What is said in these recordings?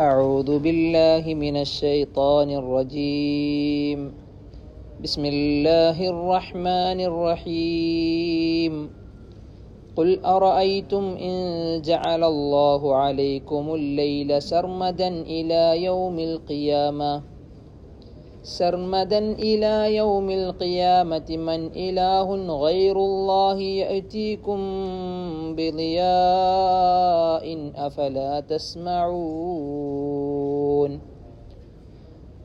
أعوذ بالله من الشيطان الرجيم. بسم الله الرحمن الرحيم. قل أرأيتم إن جعل الله عليكم الليل سرمدا إلى يوم القيامة؟ سرمدا إلى يوم القيامة من إله غير الله يأتيكم بضياء أفلا تسمعون.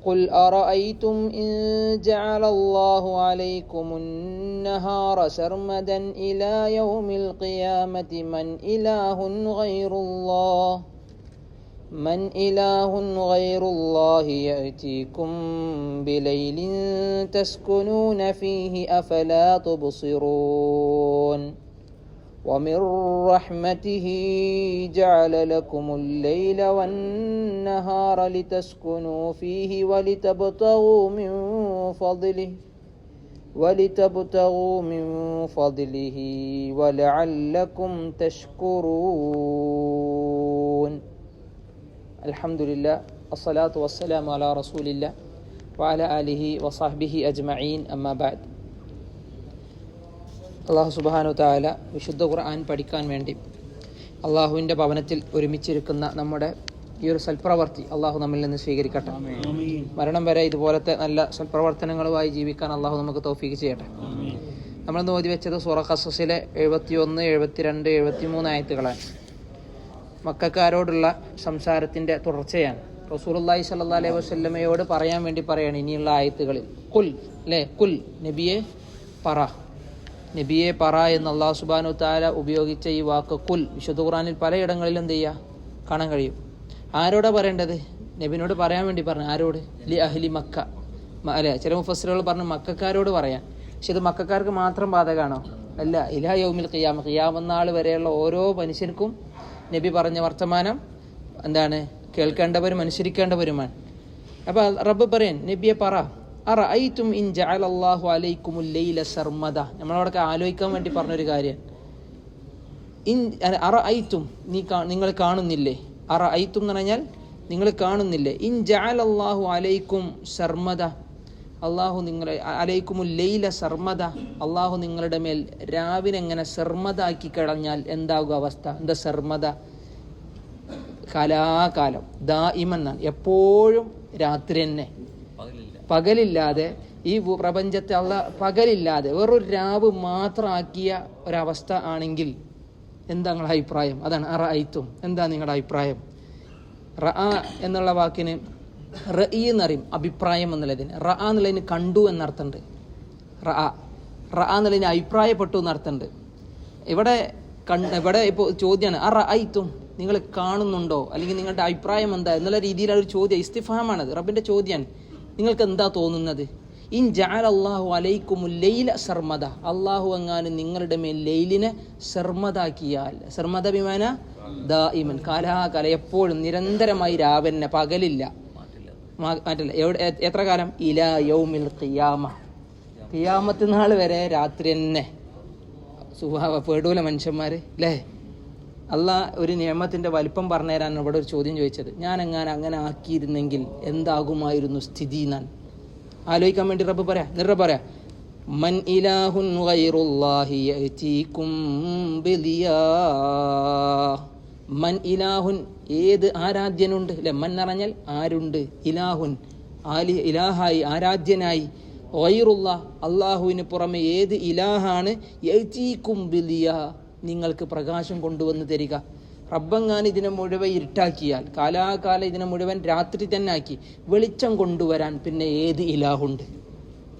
قل أرأيتم إن جعل الله عليكم النهار سرمدا إلى يوم القيامة من إله غير الله؟ من إله غير الله يأتيكم بليل تسكنون فيه أفلا تبصرون ومن رحمته جعل لكم الليل والنهار لتسكنوا فيه ولتبتغوا من فضله ولتبتغوا من فضله ولعلكم تشكرون അലഹമുല്ല അസ്സലാത്തു വസ്സലാം അല റസൂലില്ല വാല അലിഹി വസാഹ്ബിഹി അജ്മഈൻ അമ്മാബാദ് അള്ളാഹു സുബാനു താല വിശുദ്ധ ഖുർആൻ പഠിക്കാൻ വേണ്ടി അള്ളാഹുവിന്റെ ഭവനത്തിൽ ഒരുമിച്ചിരിക്കുന്ന നമ്മുടെ ഈ ഒരു സൽപ്രവർത്തി അള്ളാഹു നമ്മിൽ നിന്ന് സ്വീകരിക്കട്ടെ. മരണം വരെ ഇതുപോലത്തെ നല്ല സൽപ്രവർത്തനങ്ങളുമായി ജീവിക്കാൻ അള്ളാഹു നമുക്ക് തോഫീക്ക് ചെയ്യട്ടെ. നമ്മൾ നോതി വെച്ചത് സൂറ ഖസസിലെ എഴുപത്തി ഒന്ന് എഴുപത്തിരണ്ട് എഴുപത്തി മൂന്ന് ആയത്തുകളാണ്. മക്കാരോടുള്ള സംസാരത്തിന്റെ തുടർച്ചയാണ്. റസൂലുള്ളാഹി സല്ലാ അലൈഹി വസ്ല്ലമയോട് പറയാൻ വേണ്ടി പറയാണ് ഇനിയുള്ള ആയത്തുകളിൽ. കുൽ അല്ലേ കുൽ നബിയെ പറ. നബിയെ പറ എന്ന് അള്ളാഹു സുബാനു താല ഉപയോഗിച്ച ഈ വാക്ക് കുൽ വിശുദ്ധ ഖുറാനിൽ പലയിടങ്ങളിലും എന്ത് ചെയ്യുക കാണാൻ കഴിയും. ആരോടാ പറയേണ്ടത്? നബിനോട് പറയാൻ വേണ്ടി പറഞ്ഞു. ആരോട്? ലി അഹ്ലി മക്ക. അല്ലെ? ചില മുഫസ്സിറുകൾ പറഞ്ഞു മക്കാരോട് പറയാൻ. പക്ഷെ ഇത് മക്കാർക്ക് മാത്രം ബാധകാണോ അല്ല. ഇലാ യൗമിൽ ഖിയാമ. ഖിയാമന്നാൾ വരെയുള്ള ഓരോ മനുഷ്യർക്കും നബി പറഞ്ഞ വർത്തമാനം എന്താണ്? കേൾക്കേണ്ടവരും അനുസരിക്കേണ്ടവരുമാണ്. അപ്പോൾ റബ്ബ് പറയാൻ നബിയെ പറ. അറഅയ്തും ഇൻ ജഅലല്ലാഹു അലൈക്കുമുൽ ലൈല സർമദ. നമ്മളവിടെ ആലോചിക്കാൻ വേണ്ടി പറഞ്ഞൊരു കാര്യം. ഇൻ ഐത്തും നീ നിങ്ങൾ കാണുന്നില്ലേ? അറ ഐത്തും എന്ന് പറഞ്ഞാൽ നിങ്ങൾ കാണുന്നില്ലേ? ഇൻ ജഅലല്ലാഹു അലൈക്കും സർമദ. അള്ളാഹു നിങ്ങളെ അലൈക്കുമു ലൈല സർമദ. അള്ളാഹു നിങ്ങളുടെ മേൽ രാവിലെ എങ്ങനെ സർമദാക്കി കളഞ്ഞാൽ എന്താകും അവസ്ഥ? എന്താ സർമദ? കലാകാലം. ദായിമെന്നാണ് എപ്പോഴും രാത്രി തന്നെ. പകലില്ലാതെ ഈ പ്രപഞ്ചത്തെ അള്ള പകലില്ലാതെ വേറൊരു രാവ് മാത്രമാക്കിയ ഒരവസ്ഥ ആണെങ്കിൽ എന്താ നിങ്ങളുടെ അഭിപ്രായം? അതാണ് അറ ഐത്തും. എന്താ നിങ്ങളുടെ അഭിപ്രായം? റ എന്നുള്ള വാക്കിന് റഇ എന്നറിയും അഭിപ്രായം എന്നുള്ളതിന്. റ ആ എന്നുള്ളതിന് കണ്ടു എന്നർത്ഥമുണ്ട്. റ ആ. റ ആ എന്നുള്ളതിന് അഭിപ്രായപ്പെട്ടു എന്നർത്ഥമുണ്ട്. ഇവിടെ കണ്ട് ഇവിടെ ഇപ്പോൾ ചോദ്യമാണ് ആ റഅയ്ത്തും നിങ്ങൾ കാണുന്നുണ്ടോ? അല്ലെങ്കിൽ നിങ്ങളുടെ അഭിപ്രായം എന്താ? എന്നുള്ള രീതിയിലുള്ള ഒരു ചോദ്യം ഇസ്തിഫാമാണത്. റബ്ബിന്റെ ചോദ്യമാണ് നിങ്ങൾക്ക് എന്താ തോന്നുന്നത്? ഇൻ ജാൽ അള്ളാഹു അലൈക്കും ലൈല സർമദ. അള്ളാഹു എങ്ങാനും നിങ്ങളുടെ മേൽ ലൈലിനെ സർമദാക്കിയാൽ സർമദ വിമാന ഇമൻ കാലാകാല എപ്പോഴും നിരന്തരമായി രാവന്നെ പകലില്ല. മാറ്റില്ല. എവിടെ എത്ര കാലം? ഇല യൗമിൽ ഖിയാമ. ഖിയാമത്ത് നാൾ വരെ രാത്രി തന്നെ. സുഹാവ പേടൂല മനുഷ്യന്മാര് അല്ലേ അല്ല ഒരു നിയമത്തിന്റെ വലിപ്പം പറഞ്ഞു തരാനാണ് ഇവിടെ ഒരു ചോദ്യം ചോദിച്ചത്. ഞാൻ എങ്ങനെ അങ്ങനെ ആക്കിയിരുന്നെങ്കിൽ എന്താകുമായിരുന്നു സ്ഥിതി ഞാൻ ആലോചിക്കാൻ വേണ്ടി റബ്ബ് പറയാ. നിറ പറയാ മൻ ഇലാഹുൻ മൻ ഇലാഹുൻ ഏത് ആരാധ്യനുണ്ട്? അല്ലെ മൻ ആരുണ്ട്? ഇലാഹുൻ. ആലി ഇലാഹായി ആരാധ്യനായി. വൈറുള്ള അള്ളാഹുവിന് പുറമെ ഏത് ഇലാഹാണ്? ബിദിയാ നിങ്ങൾക്ക് പ്രകാശം കൊണ്ടുവന്ന് തരിക. റബ്ബങ്ങാൻ ഇതിനെ മുഴുവൻ ഇരുട്ടാക്കിയാൽ കാലാകാല ഇതിനെ മുഴുവൻ രാത്രി തന്നെ ആക്കി വെളിച്ചം കൊണ്ടുവരാൻ പിന്നെ ഏത് ഇലാഹുണ്ട്?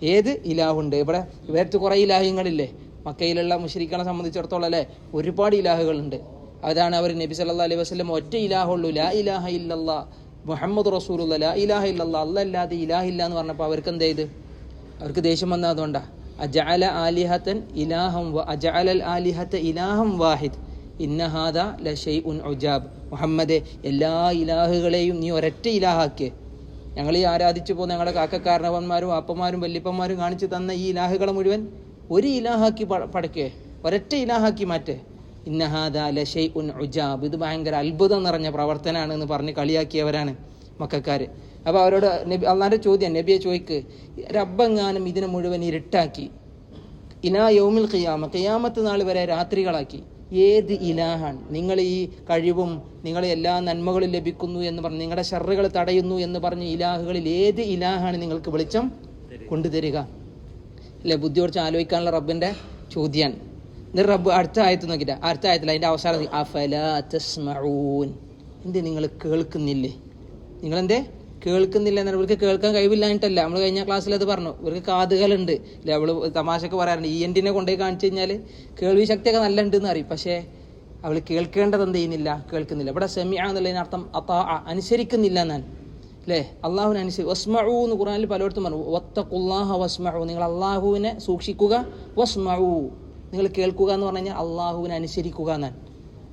ഏത് ഇലാഹുണ്ട്? ഇവിടെ ഇവരത്ത് കുറേ ഇലാഹ്യങ്ങളില്ലേ? മക്കയിലുള്ള മുഷരിക്കളെ സംബന്ധിച്ചിടത്തോളം അല്ലേ? ഒരുപാട് ഇലാഹുകളുണ്ട്. അതാണ് അവർ നബി സല്ലാ അലൈഹി വസ്ലം ഒറ്റ ഇലാഹുള്ളൂ ലാ ഇലാഹ ഇല്ലല്ല മുഹമ്മദ് റസൂലുള്ള ലാ ഇലാഹ ഇല്ലല്ല അല്ല അല്ലാതെ ഇലാഹില്ല എന്ന് പറഞ്ഞപ്പോൾ അവർക്ക് എന്ത് ചെയ്ത്? അവർക്ക് ദേഷ്യം വന്നത് അതുകൊണ്ടാ. അജഅല ആലിഹത്തൻ ഇലാഹം അജഅലൽ ആലിഹത്ത ഇലാഹം വാഹിദ്. ഇന്നഹാദ ലഷൈഉൻ ഉജാബ്. മുഹമ്മദെ എല്ലാ ഇലാഹുകളെയും നീ ഒരൊറ്റ ഇലാഹാക്കിയേ. ഞങ്ങൾ ഈ ആരാധിച്ചു പോകുന്ന ഞങ്ങളുടെ കാക്കക്കാരണവന്മാരും അപ്പന്മാരും വല്യപ്പന്മാരും കാണിച്ചു തന്ന ഈ ഇലാഹുകളെ മുഴുവൻ ഒരു ഇലാഹാക്കി പടക്കേ ഒരൊറ്റ ഇലാഹാക്കി മാറ്റേ. ഇന്നഹാദ ലഷൈ ഉൻ ഉജാബ്. ഇത് ഭയങ്കര അത്ഭുതം നിറഞ്ഞ പ്രവർത്തനമാണ് എന്ന് പറഞ്ഞ് കളിയാക്കിയവരാണ് മക്കാര്. അപ്പോൾ അവരോട് നബി അള്ളാന്റെ ചോദ്യം നബിയെ ചോദിക്ക് റബ്ബെങ്ങാനും ഇതിനെ മുഴുവൻ ഇരുട്ടാക്കി? ഇനാ യൗമിൽ ഖിയാമ ഖിയാമത്ത് നാൾ വരെ രാത്രികളാക്കി. ഏത് ഇലാഹാണ്? നിങ്ങൾ ഈ കഴിവും നിങ്ങളെ എല്ലാ നന്മകളും ലഭിക്കുന്നു എന്ന് പറഞ്ഞ് നിങ്ങളുടെ ഷറുകൾ തടയുന്നു എന്ന് പറഞ്ഞ് ഇലാഹുകളിൽ ഏത് ഇലാഹാണ് നിങ്ങൾക്ക് വെളിച്ചം കൊണ്ടുതരിക? അല്ലെ? ബുദ്ധി കുറച്ച് ആലോചിക്കാനുള്ള റബ്ബിന്റെ ചോദ്യമാണ് എന്നിട്ട് റബ്ബ് അടുത്ത ആയത്ത് നോക്കിയിട്ട് അടുത്ത ആയത്തിൽ അതിന്റെ അവസാനം അഫലാ എന്തേ നിങ്ങൾ കേൾക്കുന്നില്ലേ? നിങ്ങളെന്തേ? കേൾക്കുന്നില്ല എന്നാൽ ഇവർക്ക് കേൾക്കാൻ കഴിവില്ലായിട്ടല്ല നമ്മൾ കഴിഞ്ഞ ക്ലാസ്സിൽ അത് പറഞ്ഞു. ഇവർക്ക് കാതുകളുണ്ട് ഇല്ല അവൾ തമാശയൊക്കെ പറയാറുണ്ട്. ഈ എൻഡിനെ കൊണ്ടുപോയി കാണിച്ചു കഴിഞ്ഞാൽ കേൾവി ശക്തിയൊക്കെ നല്ല ഉണ്ടെന്ന് അറിയും പക്ഷേ അവൾ കേൾക്കേണ്ടത് എന്ത് ചെയ്യുന്നില്ല? കേൾക്കുന്നില്ല. ഇവിടെ സെമിയ എന്നുള്ളതിന് അർത്ഥം അത്താ അനുസരിക്കുന്നില്ല എന്നാൽ അല്ലേ? അള്ളാഹുവിനെ അനുസരിച്ച് വസ്മഴു എന്ന് ഖുറാനിൽ പലയിടത്തും പറഞ്ഞു. ഒത്തക്കുല്ലാഹ വസ്മഴു നിങ്ങൾ അള്ളാഹുവിനെ സൂക്ഷിക്കുക. വസ്മഴു നിങ്ങൾ കേൾക്കുക എന്ന് പറഞ്ഞു കഴിഞ്ഞാൽ അള്ളാഹുവിനെ അനുസരിക്കുക എന്നാണ്.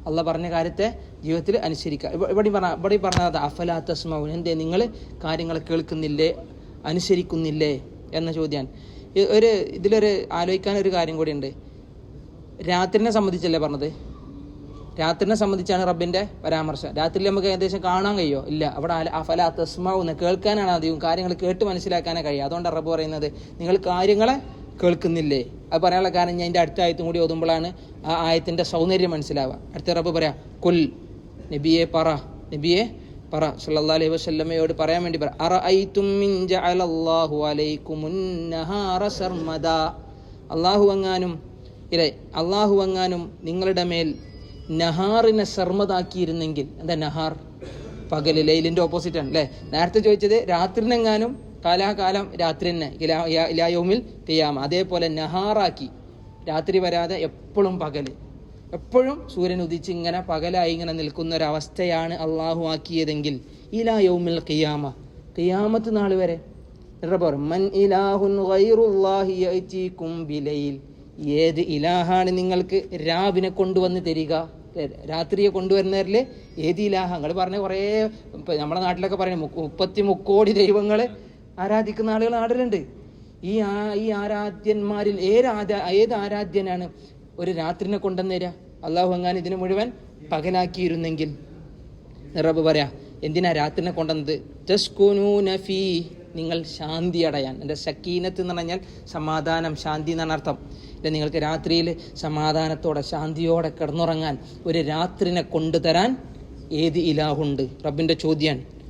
അള്ളാഹ് പറഞ്ഞ കാര്യത്തെ ജീവിതത്തിൽ അനുസരിക്കുക. ഇവ- ഇവിടെ പറഞ്ഞ ഇവിടെ പറഞ്ഞത് അഫലാ തസ്മൗൻ എന്തേ നിങ്ങൾ കാര്യങ്ങൾ കേൾക്കുന്നില്ലേ? അനുസരിക്കുന്നില്ലേ? എന്ന ചോദ്യമാണ് ഒരു ഇതിലൊരു ആലോചിക്കാൻ ഒരു കാര്യം കൂടിയുണ്ട്. രാത്രിനെ സംബന്ധിച്ചല്ലേ പറഞ്ഞത്? രാത്രിനെ സംബന്ധിച്ചാണ് റബ്ബിന്റെ പരാമർശം. രാത്രിയിൽ നമുക്ക് ഏകദേശം കാണാൻ കഴിയോ? ഇല്ല. അവിടെ അഫലാ തസ്മാവുന്ന കേൾക്കാനാണ് അധികം കാര്യങ്ങൾ കേട്ട് മനസ്സിലാക്കാനേ കഴിയും. അതുകൊണ്ടാണ് റബ്ബ് പറയുന്നത് നിങ്ങൾ കാര്യങ്ങളെ കേൾക്കുന്നില്ലേ? അത് പറയാനുള്ള കാരണം ഞാൻ എന്റെ അടുത്ത ആയത്തും കൂടി ഓതുമ്പോഴാണ് ആ ആയത്തിന്റെ സൗന്ദര്യം മനസ്സിലാവുക. അടുത്ത റബ്ബ് പറയാം കൊൽ നബിയെ പറ നബിയെ പറ. സല്ലാ അലൈഹി പറയാൻ വേണ്ടി പറ അള്ളാഹു എങ്ങാനും ഇല്ലേ അള്ളാഹു എങ്ങാനും നിങ്ങളുടെ മേൽ നഹാറിനെ സർമതാക്കിയിരുന്നെങ്കിൽ എന്താ നഹാർ? പകൽ ലൈലിന്റെ ഓപ്പോസിറ്റ് ആണ് അല്ലേ? നേരത്തെ ചോദിച്ചത് രാത്രിനെങ്ങാനും കാലാകാലം രാത്രി തന്നെ ഇലാ- യൗമിൽ ഇലായോമിൽ തെയ്യാമ അതേപോലെ നഹാറാക്കി. രാത്രി വരാതെ എപ്പോഴും പകൽ എപ്പോഴും സൂര്യൻ ഉദിച്ച് ഇങ്ങനെ പകലായി ഇങ്ങനെ നിൽക്കുന്ന ഒരവസ്ഥയാണ് അള്ളാഹു ആക്കിയതെങ്കിൽ ഇലാ യൗമിൽ ഖിയാമ. ഖിയാമത്ത് നാൾ വരെ. മൻ ഇലാഹുൻ ഏത് ഇലാഹാണ് നിങ്ങൾക്ക് രാവിനെ കൊണ്ടുവന്ന് തരിക? രാത്രിയെ കൊണ്ടുവരുന്നവരിൽ ഏത് ഇലാഹ? നിങ്ങൾ പറഞ്ഞ കുറേ നമ്മളെ നാട്ടിലൊക്കെ പറയുന്നത് മുപ്പ- മുപ്പത്തി മുക്കോടി ദൈവങ്ങളെ ആരാധിക്കുന്ന ആളുകൾ ആടലുണ്ട്. ഈ ആ ഈ ആരാധ്യന്മാരിൽ ഏത് ആരാ ഏത് ആരാധ്യനാണ് ഒരു രാത്രിനെ കൊണ്ടുവന്നേരാ? അള്ളാഹു അങ്ങാൻ ഇതിന് മുഴുവൻ പകലാക്കിയിരുന്നെങ്കിൽ. റബ്ബ് പറയാ എന്തിനാ രാത്രിനെ കൊണ്ടുവന്നത്? തസ്കുനൂ നഫീ നിങ്ങൾ ശാന്തി അടയാൻ. എന്റെ സക്കീനത്ത് എന്ന് പറഞ്ഞാൽ സമാധാനം ശാന്തി എന്നാണ് അർത്ഥം. അല്ലെ നിങ്ങൾക്ക് രാത്രിയിൽ സമാധാനത്തോടെ ശാന്തിയോടെ കിടന്നുറങ്ങാൻ ഒരു രാത്രിനെ കൊണ്ടുതരാൻ ഏത് ഇലാഹുണ്ട്? റബ്ബിന്റെ ചോദ്യമാണ്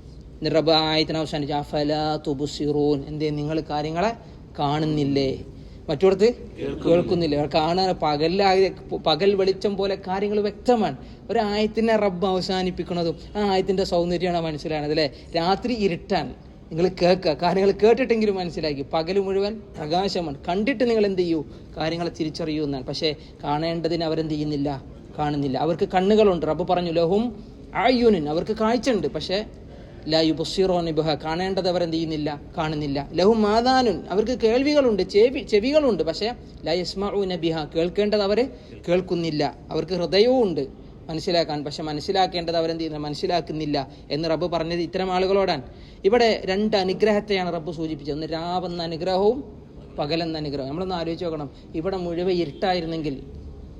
റബ്ബ് ആയത്തിന് അവസാനിച്ച് അഫലാ തുബുസിറൂൻ എന്തേ നിങ്ങൾ കാര്യങ്ങളെ കാണുന്നില്ലേ? മറ്റോടത്ത് കേൾക്കുന്നില്ല. കാണാൻ പകലായ പകൽ വെളിച്ചം പോലെ കാര്യങ്ങൾ വ്യക്തമാണ്. ഒരായത്തിനെ റബ്ബ് അവസാനിപ്പിക്കുന്നതും ആ ആയത്തിന്റെ സൗന്ദര്യമാണ് മനസ്സിലാണത് അല്ലേ? രാത്രി ഇരുട്ടാണ് നിങ്ങൾ കേൾക്കുക. കാര്യങ്ങൾ കേട്ടിട്ടെങ്കിലും മനസ്സിലാക്കി. പകൽ മുഴുവൻ പ്രകാശമാണ്. കണ്ടിട്ട് നിങ്ങൾ എന്ത് ചെയ്യൂ? കാര്യങ്ങളെ തിരിച്ചറിയൂ എന്നാണ്. പക്ഷേ കാണേണ്ടതിന് അവരെന്ത് ചെയ്യുന്നില്ല? കാണുന്നില്ല. അവർക്ക് കണ്ണുകളുണ്ട്. റബ്ബ് പറഞ്ഞു ലഹും ആയുനിൻ അവർക്ക് കാഴ്ച ഉണ്ട് പക്ഷേ ലാ യുബസ്സിറോൻ ബിഹ കാണേണ്ടത് അവരെന്ത് ചെയ്യുന്നില്ല? കാണുന്നില്ല. ലഹു മാതാനുൻ അവർക്ക് കേൾവികളുണ്ട് ചെവി ചെവികളുണ്ട് പക്ഷേ ലാ യസ്മഊന നബിഹ കേൾക്കേണ്ടത് അവർ കേൾക്കുന്നില്ല. അവർക്ക് ഹൃദയവും ഉണ്ട് മനസ്സിലാക്കാൻ പക്ഷെ മനസ്സിലാക്കേണ്ടത് അവരെന്ത് ചെയ്യുന്നു മനസ്സിലാക്കുന്നില്ല എന്ന് റബ്ബ് പറഞ്ഞത് ഇത്തരം ആളുകളോടാണ്. ഇവിടെ രണ്ട് അനുഗ്രഹത്തെയാണ് റബ്ബ് സൂചിപ്പിച്ചത്. ഒന്ന് രാവെന്ന അനുഗ്രഹവും പകലെന്ന അനുഗ്രഹം നമ്മളൊന്ന് ആലോചിച്ച് നോക്കണം. ഇവിടെ മുഴുവൻ ഇരുട്ടായിരുന്നെങ്കിൽ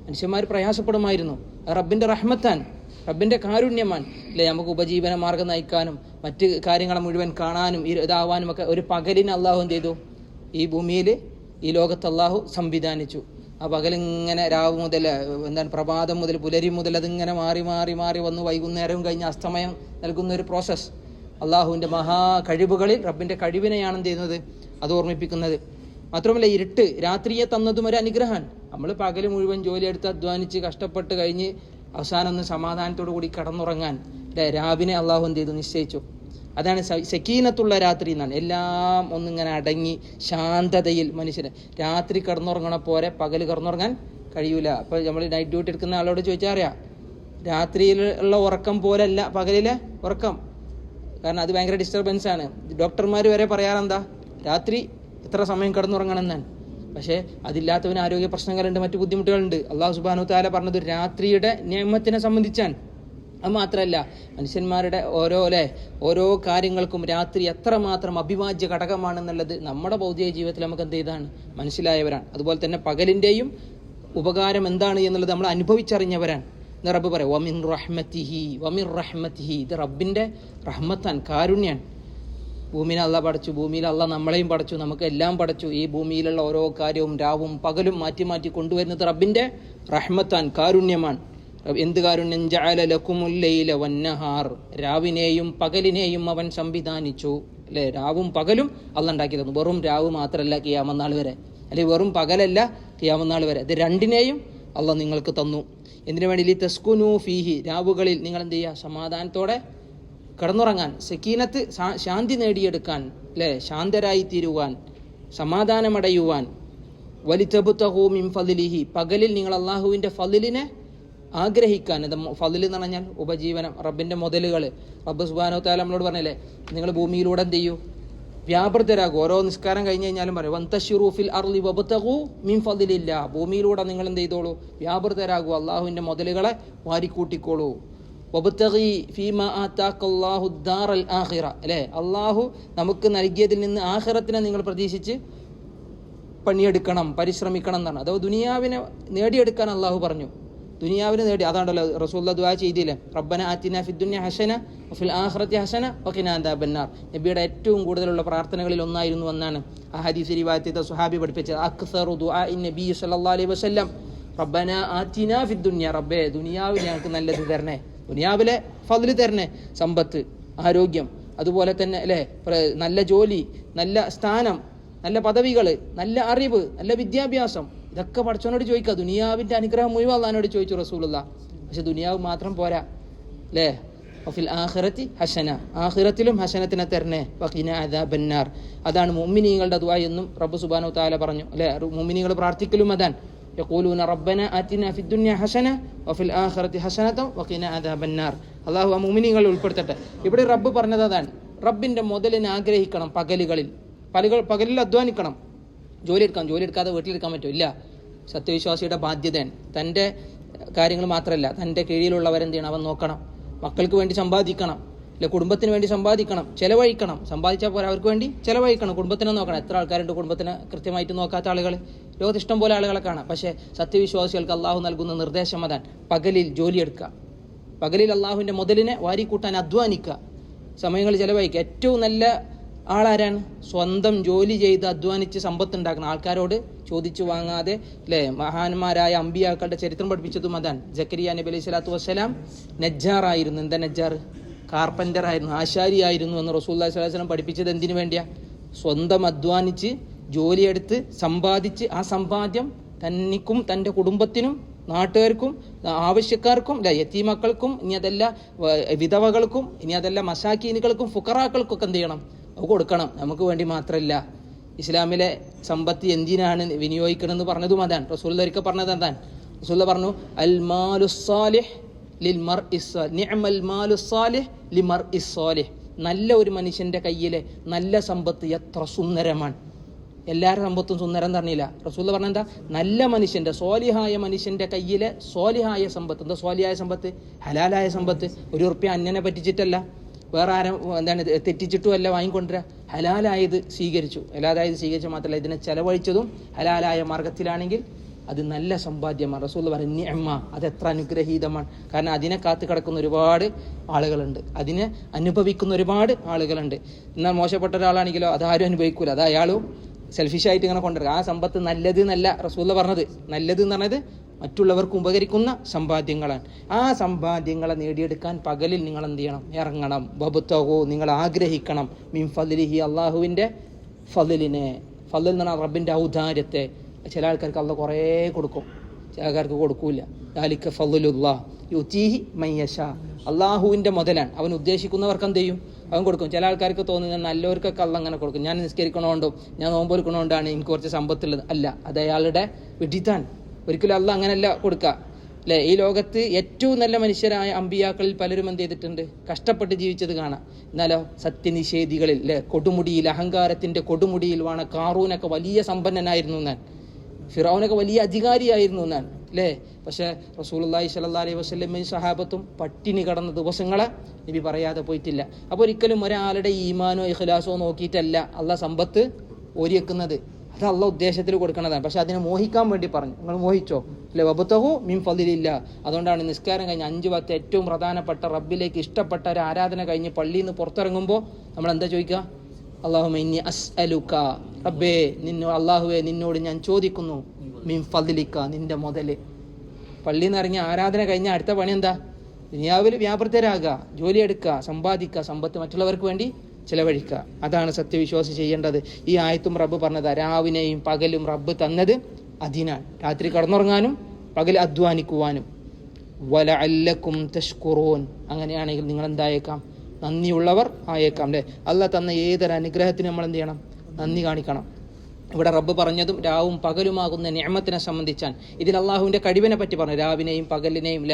മനുഷ്യന്മാർ പ്രയാസപ്പെടുമായിരുന്നു. റബ്ബിന്റെ റബ്ബിന്റെ റഹ്മത്താൻ റബ്ബിന്റെ കാരുണ്യമാൻ അല്ലേ? നമുക്ക് ഉപജീവന മാർഗം നയിക്കാനും മറ്റ് കാര്യങ്ങളെ മുഴുവൻ കാണാനും ഇതാവാനും ഒക്കെ ഒരു പകലിന് അള്ളാഹു എന്ത് ചെയ്തു? ഈ ഭൂമിയിൽ ഈ ലോകത്ത് അള്ളാഹു സംവിധാനിച്ചു. ആ പകലിങ്ങനെ രാവ് മുതൽ എന്താണ് പ്രഭാതം മുതൽ പുലരി മുതൽ അതിങ്ങനെ മാറി മാറി മാറി വന്ന് വൈകുന്നേരവും കഴിഞ്ഞ് അസ്തമയം നൽകുന്ന ഒരു പ്രോസസ്സ് അള്ളാഹുവിന്റെ മഹാ കഴിവുകളിൽ റബ്ബിന്റെ കഴിവിനെയാണ് എന്ത് ചെയ്യുന്നത്? അത് ഓർമ്മിപ്പിക്കുന്നത്. മാത്രമല്ല ഇരുട്ട് രാത്രിയെ തന്നതും ഒരു അനുഗ്രഹമാണ്. നമ്മൾ പകൽ മുഴുവൻ ജോലിയെടുത്ത് അധ്വാനിച്ച് കഷ്ടപ്പെട്ട് കഴിഞ്ഞ് അവസാനം ഒന്ന് സമാധാനത്തോടു കൂടി കടന്നുറങ്ങാൻ അല്ലെ രാവിനെ അള്ളാഹു എന്ത് ചെയ്തു? നിശ്ചയിച്ചു. അതാണ് സെക്കീനത്തുള്ള രാത്രി എന്നാണ്. എല്ലാം ഒന്നിങ്ങനെ അടങ്ങി ശാന്തതയിൽ മനുഷ്യന്. രാത്രി കിടന്നുറങ്ങണ പോലെ പകൽ കിടന്നുറങ്ങാൻ കഴിയൂല. അപ്പൊ നമ്മൾ നൈറ്റ് ഡ്യൂട്ടി എടുക്കുന്ന ആളോട് ചോദിച്ചാൽ അറിയാം രാത്രിയിലുള്ള ഉറക്കം പോലല്ല പകലിലെ ഉറക്കം. കാരണം അത് ഭയങ്കര ഡിസ്റ്റർബൻസ് ആണ്. ഡോക്ടർമാർ വരെ പറയാറെന്താ? രാത്രി എത്ര സമയം കിടന്നുറങ്ങണം എന്നാണ്. പക്ഷേ അതില്ലാത്തവന് ആരോഗ്യ പ്രശ്നങ്ങളുണ്ട് മറ്റു ബുദ്ധിമുട്ടുകളുണ്ട്. അള്ളാഹു സുബാനു താല പറഞ്ഞത് രാത്രിയുടെ നിയമത്തിനെ സംബന്ധിച്ചാണ് അത് മാത്രമല്ല മനുഷ്യന്മാരുടെ ഓരോ അല്ലെ ഓരോ കാര്യങ്ങൾക്കും രാത്രി എത്രമാത്രം അഭിവാജ്യ ഘടകമാണെന്നുള്ളത് നമ്മുടെ ഭൗതിക ജീവിതത്തിൽ നമുക്ക് എന്ത് ചെയ്താണ്? മനസ്സിലായവരാണ്. അതുപോലെ തന്നെ പകലിന്റെയും ഉപകാരം എന്താണ് എന്നുള്ളത് നമ്മൾ അനുഭവിച്ചറിഞ്ഞവരാണ്. എന്ന് റബ്ബ് പറയാം വമിൻ റഹ്മത്തിഹി വമിൻ റഹ്മത്തിഹി. ഇത് റബ്ബിന്റെ റഹ്മത്താൻ കാരുണ്യാണ്. ഭൂമിനെ അല്ല പടച്ചു ഭൂമിയിൽ അല്ല നമ്മളെയും പടച്ചു നമുക്ക് എല്ലാം പടച്ചു. ഈ ഭൂമിയിലുള്ള ഓരോ കാര്യവും രാവും പകലും മാറ്റി മാറ്റി കൊണ്ടുവരുന്നത് റബ്ബിന്റെ റഹ്മത്താൻ കാരുണ്യമാണ്. എന്ത് കാരുണ്യം? ജഅല ലക്കുമുല്ലൈല വന്നഹാർ രാവിനെയും പകലിനെയും അവൻ സംവിധാനിച്ചു. അല്ലേ? രാവും പകലും അല്ല ഉണ്ടാക്കി തന്നു. വെറും രാവ് മാത്രമല്ല കിയാമന്നാൾ വരെ. അല്ലെങ്കിൽ വെറും പകലല്ല കിയാമന്നാൾ വരെ. ഇത് രണ്ടിനെയും അല്ല നിങ്ങൾക്ക് തന്നു. എന്തിനു വേണ്ടി ലി തസ്കുനു ഫീഹി. രാവുകളിൽ നിങ്ങൾ എന്ത് ചെയ്യുക? സമാധാനത്തോടെ കിടന്നുറങ്ങാൻ സക്കീനത്ത് ശാന്തി നേടിയെടുക്കാൻ അല്ലേ ശാന്തരായി തീരുവാൻ സമാധാനമടയുവാൻ. വലിത്തബുത്തഹൂ മിൻ ഫലിലിഹി. പകലിൽ നിങ്ങൾ അള്ളാഹുവിന്റെ ഫലിലിനെ ആഗ്രഹിക്കാൻ. അത് ഫലിൽ എന്ന് പറഞ്ഞാൽ ഉപജീവനം റബ്ബിന്റെ മുതലുകൾ. റബ്ബ് സുബാനോ താല നമ്മളോട് പറഞ്ഞല്ലേ നിങ്ങൾ ഭൂമിയിലൂടെ എന്ത് ചെയ്യൂ? വ്യാപൃതരാകും. ഓരോ നിസ്കാരം കഴിഞ്ഞ് കഴിഞ്ഞാലും പറയും വന്തഷിറൂഫിൽ അർലി വബത്തഹു മിൻ ഫതിലില്ല ഭൂമിയിലൂടെ നിങ്ങൾ എന്ത് ചെയ്തോളൂ? വ്യാപൃതരാകൂ. അള്ളാഹുവിന്റെ മുതലുകളെ വാരിക്കൂട്ടിക്കോളൂ. ആഹിറ അള്ളാഹു നമുക്ക് നൽകിയതിൽ നിന്ന് ആഹിറത്തിനെ നിങ്ങൾ പ്രതീക്ഷിച്ച് പണിയെടുക്കണം പരിശ്രമിക്കണം എന്നാണ്. അതോ ദുനിയാവിനെ നേടിയെടുക്കാൻ അള്ളാഹു പറഞ്ഞു. ദുനിയാവിന് നേടി അതാണല്ലോ റസൂല്ല ദുആ ചെയ്തില്ലേ റബ്ബന ആറ്റിന ഫിദ്ദുന്യ ഹസന ഫിൽ ആഖിറത്തി ഹസന വഖിനാ ബന്നാർ നബിയുടെ ഏറ്റവും കൂടുതലുള്ള പ്രാർത്ഥനകളിൽ ഒന്നായിരുന്നു എന്നാണ് ആ ഹദീസ് സുഹാബി പഠിപ്പിച്ചത്. അക്സറു ദുആ നബി സല്ലല്ലാഹു അലൈഹി വസല്ലം. റബ്ബന ആറ്റിന ഫിദ്ദുന്യ റബ്ബേ ദുനിയാവിൽ ഞങ്ങൾക്ക് നല്ലത് തരണേ. ദുനിയാവിലെ ഫതിൽ തരണേ സമ്പത്ത് ആരോഗ്യം അതുപോലെ തന്നെ അല്ലേ നല്ല ജോലി നല്ല സ്ഥാനം നല്ല പദവികൾ നല്ല അറിവ് നല്ല വിദ്യാഭ്യാസം ഇതൊക്കെ പഠിച്ചവനോട് ചോദിക്കുക. ദുനിയാവിന്റെ അനുഗ്രഹം മുഴുവൻ അള്ളഹാനോട് ചോദിച്ചു റസൂലുള്ള. പക്ഷെ ദുനിയാവ് മാത്രം പോരാ. അല്ലേ? ഫിൽ ആഖിറത്തി ഹസന. ആഖിറത്തിലും ഹസനത്തിനെ തരണേ വഖിന അദാബന്നാർ. അതാണ് മുഅ്മിനീങ്ങളുടെ ദുആ എന്നും റബ്ബ് സുബ്ഹാനഹു താല പറഞ്ഞു. അല്ലേ? മുഅ്മിനീങ്ങൾ പ്രാർത്ഥിക്കലും അതാണ്. യഖൂലൂന റബ്ബനാ ആതിനാ ഫി ദുനിയ ഹസന വഫിൽ ആഖിറതി ഹസനത വഖിന അദാബന്നാർ അള്ളാഹു ആ മുഅ്മിനീങ്ങളെ ഉൾപ്പെടുത്തട്ടെ. ഇവിടെ റബ്ബ് പറഞ്ഞതാണ് റബ്ബിന്റെ റബ്ബിന്റെ ആഗ്രഹിക്കണം പകലുകളിൽ. പകലുകൾ പകലിൽ അദ്വാനിക്കണം ജോലി എടുക്കാം. ജോലി എടുക്കാതെ വീട്ടിലെടുക്കാൻ പറ്റില്ല സത്യവിശ്വാസിയുടെ ബാധ്യതയാണ്. തന്റെ കാര്യങ്ങൾ മാത്രമല്ല തന്റെ കീഴിലുള്ളവരെന്ത് ചെയ്യണം അവൻ നോക്കണം. മക്കൾക്ക് വേണ്ടി സമ്പാദിക്കണം. അല്ലെ കുടുംബത്തിന് വേണ്ടി സമ്പാദിക്കണം. ചിലവഴിക്കണം. സമ്പാദിച്ചാൽ പോലെ അവർക്ക് വേണ്ടി ചിലവഴിക്കണം. കുടുംബത്തിനെ നോക്കണം. എത്ര ആൾക്കാരുണ്ട് കുടുംബത്തിനെ കൃത്യമായിട്ട് നോക്കാത്ത ആളുകൾ ലോകത്ത് ഇഷ്ടം പോലെ ആളുകളെ കാണാം. പക്ഷേ സത്യവിശ്വാസികൾക്ക് അള്ളാഹു നൽകുന്ന നിർദ്ദേശം അതാണ്. പകലിൽ ജോലിയെടുക്കുക പകലിൽ അള്ളാഹുവിന്റെ മുതലിനെ വാരിക്കൂട്ടാൻ അധ്വാനിക്കുക. സമയങ്ങൾ ചിലവഴിക്കുക. ഏറ്റവും നല്ല ആളാരാണ്? സ്വന്തം ജോലി ചെയ്ത് അധ്വാനിച്ച് സമ്പത്ത് ഉണ്ടാക്കുന്ന ആൾക്കാരോട് ചോദിച്ചു വാങ്ങാതെ അല്ലേ മഹാന്മാരായ അമ്പിയാക്കളുടെ ചരിത്രം പഠിപ്പിച്ചതും അതാണ്. ജക്കരിയ നബി അലൈഹി സ്വലാത്തു വസ്സലാം നജ്ജാറായിരുന്നു. എന്താ നജ്ജാർ കാർപ്പന്റർ ആയിരുന്നു എന്ന് റസൂല്ലാ സ്വലം പഠിപ്പിച്ചത് എന്തിനു വേണ്ടിയാണ് സ്വന്തം അധ്വാനിച്ച് ജോലിയെടുത്ത് സമ്പാദിച്ച് ആ സമ്പാദ്യം തന്നിക്കും തന്റെ കുടുംബത്തിനും നാട്ടുകാർക്കും ആവശ്യക്കാർക്കും അല്ല യത്തീമക്കൾക്കും ഇനി അതല്ല വിധവകൾക്കും ഇനി അതല്ല മസാക്കീനുകൾക്കും ഫുക്കറാക്കൾക്കും ഒക്കെ എന്ത് ചെയ്യണം? കൊടുക്കണം. നമുക്ക് വേണ്ടി മാത്രമല്ല ഇസ്ലാമിലെ സമ്പത്ത് എന്തിനാണ് വിനിയോഗിക്കണമെന്ന് പറഞ്ഞതും അതാണ്. റസൂൽ ഒരിക്കൽ പറഞ്ഞത് എന്താണ് റസൂൽ പറഞ്ഞു ലിൽ നിഅമൽ നല്ല ഒരു മനുഷ്യന്റെ കയ്യിലെ നല്ല സമ്പത്ത് എത്ര സുന്ദരമാണ്. എല്ലാവരുടെ സമ്പത്തും സുന്ദരം തന്നില്ല റസൂൽ പറഞ്ഞ എന്താ? നല്ല മനുഷ്യന്റെ സ്വാലിഹായ മനുഷ്യന്റെ കയ്യിലെ സ്വാലിഹായ സമ്പത്ത്. എന്താ സ്വാലിഹായ സമ്പത്ത്? ഹലാലായ സമ്പത്ത്. ഒരു ഉറുപ്പ്യ അന്നനെ പറ്റിച്ചിട്ടല്ല. വേറെ ആരും എന്താണ് ഇത് തെറ്റിച്ചിട്ടും അല്ല വാങ്ങിക്കൊണ്ടുവരിക ഹലാലായത് സ്വീകരിച്ചു. ഹലാലായത് സ്വീകരിച്ച മാത്രമല്ല ഇതിനെ ചെലവഴിച്ചതും ഹലാലായ മാർഗത്തിലാണെങ്കിൽ അത് നല്ല സമ്പാദ്യമാണ്. റസൂൽ പറയും അമ്മ അത് എത്ര അനുഗ്രഹീതമാണ്. കാരണം അതിനെ കാത്തു കിടക്കുന്ന ഒരുപാട് ആളുകളുണ്ട്. അതിനെ അനുഭവിക്കുന്ന ഒരുപാട് ആളുകളുണ്ട്. എന്നാൽ മോശപ്പെട്ട ഒരാളാണെങ്കിലോ അതാരും അനുഭവിക്കൂല. അത് അയാളും സെൽഫിഷായിട്ട് ഇങ്ങനെ കൊണ്ടുവരിക. ആ സമ്പത്ത് നല്ലത് എന്നല്ല റസൂല്ല പറഞ്ഞത്. നല്ലത് എന്ന് പറഞ്ഞത് മറ്റുള്ളവർക്ക് ഉപകരിക്കുന്ന സമ്പാദ്യങ്ങളാണ്. ആ സമ്പാദ്യങ്ങളെ നേടിയെടുക്കാൻ പകലിൽ നിങ്ങൾ എന്ത് ചെയ്യണം? ഇറങ്ങണം. ബബുത്തകോ നിങ്ങൾ ആഗ്രഹിക്കണം. മിൻ ഫലിഹി അള്ളാഹുവിന്റെ ഫലിനെ ഫലിൽ എന്ന് പറഞ്ഞാൽ റബ്ബിന്റെ ഔദാര്യത്തെ. ചില ആൾക്കാർക്ക് അള്ള കുറേ കൊടുക്കും. ചില ആൾക്കാർക്ക് കൊടുക്കൂല. ദാലിക്ക ഫലുല്ല യുത്തീഹി മയ്യഷ അള്ളാഹുവിന്റെ മുതലാണ് അവൻ ഉദ്ദേശിക്കുന്നവർക്ക് എന്ത് ചെയ്യും? അവൻ കൊടുക്കും. ചില ആൾക്കാർക്ക് തോന്നുന്നത് നല്ലവർക്കൊക്കെ അള്ള അങ്ങനെ കൊടുക്കും. ഞാൻ നിസ്കരിക്കണോണ്ടോ? ഞാൻ നോമ്പൊരുക്കണോണ്ടാണ് എനിക്ക് കുറച്ച് സമ്പത്തുള്ളത്. അല്ല അത് അയാളുടെ വിഡിത്താൻ ഒരിക്കലും അള്ള അങ്ങനെയല്ല കൊടുക്കുക അല്ലേ? ഈ ലോകത്ത് ഏറ്റവും നല്ല മനുഷ്യരായ അമ്പിയാക്കളിൽ പലരും എന്ത് ചെയ്തിട്ടുണ്ട്? കഷ്ടപ്പെട്ട് ജീവിച്ചത് കാണാം. എന്നാലോ സത്യനിഷേധികളിൽ അല്ലേ? കൊടുമുടിയിൽ അഹങ്കാരത്തിന്റെ കൊടുമുടിയിൽ വാണ കാറൂനൊക്കെ വലിയ സമ്പന്നനായിരുന്നു ഞാൻ. ഫിറോനൊക്കെ വലിയ അധികാരിയായിരുന്നു എന്നാണ് അല്ലേ? പക്ഷേ റസൂലുള്ളാഹി സ്വല്ലല്ലാഹി അലൈഹി വസല്ലമയും സഹാബത്തും പട്ടിണി കടന്ന ദിവസങ്ങളെ നബി പറയാതെ പോയിട്ടില്ല. അപ്പോൾ ഒരിക്കലും ഒരാളുടെ ഈമാനോ ഇഖ്ലാസോ നോക്കിയിട്ടല്ല അല്ല സമ്പത്ത് ഒരുക്കുന്നത് അത് അള്ള ഉദ്ദേശത്തിൽ കൊടുക്കുന്നതാണ് പക്ഷെ അതിനെ മോഹിക്കാൻ വേണ്ടി പറഞ്ഞു. നിങ്ങൾ മോഹിച്ചോ? അല്ലെ? വബുത്തഹു മീൻ ഫതിലില്ല അതുകൊണ്ടാണ് നിസ്കാരം കഴിഞ്ഞ് അഞ്ച് പത്ത് ഏറ്റവും പ്രധാനപ്പെട്ട റബ്ബിലേക്ക് ഇഷ്ടപ്പെട്ട ഒരു ആരാധന കഴിഞ്ഞ് പള്ളിയിൽ നിന്ന് പുറത്തിറങ്ങുമ്പോൾ നമ്മൾ എന്താ ചോദിക്കുക? അള്ളാഹു ഇന്നി അസ് അലുക്ക റബ്ബേ നിന്നോ അള്ളാഹുവെ നിന്നോട് ഞാൻ ചോദിക്കുന്നു. മിൻ ഫലിലിക്ക നിന്റെ മുതൽ. പള്ളിയിൽ നിന്ന് ആരാധന കഴിഞ്ഞ അടുത്ത പണി എന്താ? ദുനിയാവിൽ വ്യാപൃതരാകുക ജോലി എടുക്കുക സമ്പാദിക്കുക സമ്പത്ത് മറ്റുള്ളവർക്ക് വേണ്ടി ചിലവഴിക്കുക. അതാണ് സത്യവിശ്വാസി ചെയ്യേണ്ടത്. ഈ ആയത്തും റബ്ബ് പറഞ്ഞത് രാവിനെയും പകലും റബ്ബ് തന്നത് അതിനാണ്. രാത്രി കടന്നുറങ്ങാനും പകൽ അധ്വാനിക്കുവാനും. വല അല്ലക്കും തഷ്കുറോൻ. അങ്ങനെയാണെങ്കിൽ നിങ്ങൾ എന്തായേക്കാം നന്ദിയുള്ളവർ ആയേക്കാം അല്ലേ? അല്ല തന്ന ഏതൊരു അനുഗ്രഹത്തിന് നമ്മൾ എന്ത് ചെയ്യണം? നന്ദി കാണിക്കണം. ഇവിടെ റബ്ബ് പറഞ്ഞതും രാവും പകലുമാകുന്ന നിയമത്തിനെ സംബന്ധിച്ചാണ്. ഇതിൽ അള്ളാഹുവിന്റെ കഴിവിനെ പറ്റി പറഞ്ഞു. രാവിനെയും പകലിനെയും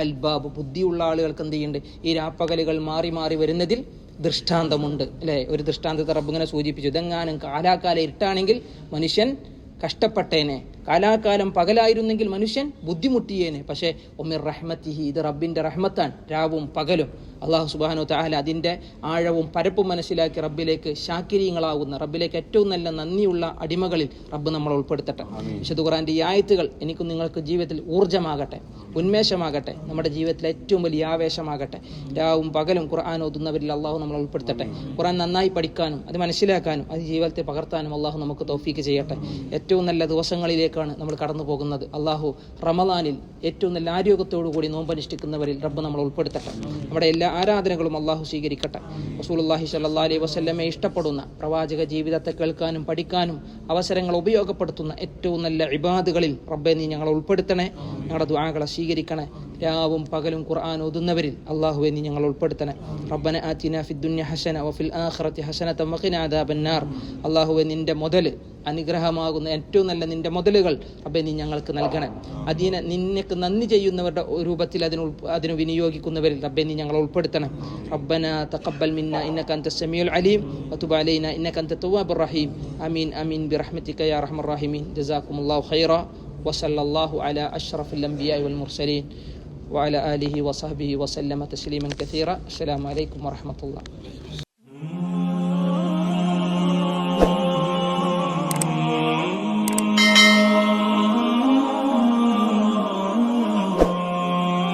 അൽബാബ്. ബുദ്ധിയുള്ള ആളുകൾക്ക് എന്ത് ചെയ്യുന്നുണ്ട്? ഈ രാപ്പകലുകൾ മാറി മാറി വരുന്നതിൽ ദൃഷ്ടാന്തമുണ്ട് അല്ലേ? ഒരു ദൃഷ്ടാന്തത്തെ റബ്ബ് ഇങ്ങനെ സൂചിപ്പിച്ചു. ഇതെങ്ങാനും കാലാകാല ഇരുട്ടാണെങ്കിൽ മനുഷ്യൻ കഷ്ടപ്പെട്ടേനെ. കാലാകാലം പകലായിരുന്നെങ്കിൽ മനുഷ്യൻ ബുദ്ധിമുട്ടിയേനെ. പക്ഷേ ഒമിർ റഹ്മത്തിഹി ഇത് റബ്ബിന്റെ റഹ്മത്താണ് രാവും പകലും. അള്ളാഹു സുബാനോ താഹല അതിന്റെ ആഴവും പരപ്പും മനസ്സിലാക്കി റബ്ബിലേക്ക് ശാക്കിരീങ്ങളാവുന്ന റബ്ബിലേക്ക് ഏറ്റവും നല്ല നന്ദിയുള്ള അടിമകളിൽ റബ്ബ് നമ്മൾ ഉൾപ്പെടുത്തട്ടെ. വിശുദ്ധ ഖുറാന്റെ ഈ ആയത്തുകൾ എനിക്കും നിങ്ങൾക്ക് ജീവിതത്തിൽ ഊർജമാകട്ടെ ഉന്മേഷമാകട്ടെ നമ്മുടെ ജീവിതത്തിലെ ഏറ്റവും വലിയ ആവേശമാകട്ടെ. രാവും പകലും ഖുർആൻ ഓതുന്നവരിൽ അള്ളാഹു നമ്മൾ ഉൾപ്പെടുത്തട്ടെ. ഖുർആൻ നന്നായി പഠിക്കാനും അത് മനസ്സിലാക്കാനും അത് ജീവിതത്തെ പകർത്താനും അള്ളാഹു നമുക്ക് തോഫീക്ക് ചെയ്യട്ടെ. ഏറ്റവും നല്ല ദിവസങ്ങളിലേക്കാണ് നമ്മൾ കടന്നു പോകുന്നത്. അള്ളാഹു റമദാനിൽ ഏറ്റവും നല്ല ആരോഗ്യത്തോടു കൂടി നോമ്പനുഷ്ഠിക്കുന്നവരിൽ റബ്ബ് നമ്മൾ ഉൾപ്പെടുത്തട്ടെ. നമ്മുടെ എല്ലാ ആരാധനകളും അള്ളാഹു സ്വീകരിക്കട്ടെ. റസൂലുള്ളാഹി സ്വല്ലല്ലാഹി അലൈഹി വസല്ലമയെ ഇഷ്ടപ്പെടുന്ന പ്രവാചക ജീവിതത്തെ കേൾക്കാനും പഠിക്കാനും അവസരങ്ങൾ ഉപയോഗപ്പെടുത്തുന്ന ഏറ്റവും നല്ല ഇബാദുകളിൽ റബ്ബെ നീ ഞങ്ങളെ ഉൾപ്പെടുത്തണേ. ഞങ്ങളുടെ ദ്വാകളെ സ്വീകരിക്കണേ. രാവും പകലും ഖുർആൻ ഓതുന്നവരിൽ അള്ളാഹുവെ നീ ഞങ്ങൾ ഉൾപ്പെടുത്തണേ റബ്ബന ആതിന ഫിദ്ദുന്യ ഹസന വഫിൽ ആഖിറതി ഹസനത വഖിന അദാബന്നാർ അള്ളാഹുവെ നിന്റെ മുതൽ അനുഗ്രഹമാകുന്ന ഏറ്റവും നല്ല നിന്റെ മുതലുകൾ റബ്ബെ നീ ഞങ്ങൾക്ക് നൽകണേ അതിനെ നിനക്ക് നന്ദി ചെയ്യുന്നവരുടെ രൂപത്തിൽ അതിന് ഉൾ- അതിന് വിനിയോഗിക്കുന്നവരിൽ റബ്ബെ നീ ഞങ്ങളെ ഉൾപ്പെടുത്തണം റബ്ബന തഖബ്ബൽ മിന്ന ഇന്നക അൻത സമീഉൽ അലീം വതുബ് അലൈന ഇന്നക അൻത തവ്വാബുർ റഹീം ആമീൻ ആമീൻ ബിറഹ്മതിക യാ അർഹമർ റഹീമീൻ ജസാക്കുമുല്ലാഹു ഖൈറ وصلى الله على أشرف الأنبياء والمرسلين وعلى آله وصحبه وسلم تسليما كثيرا. السلام عليكم ورحمة الله.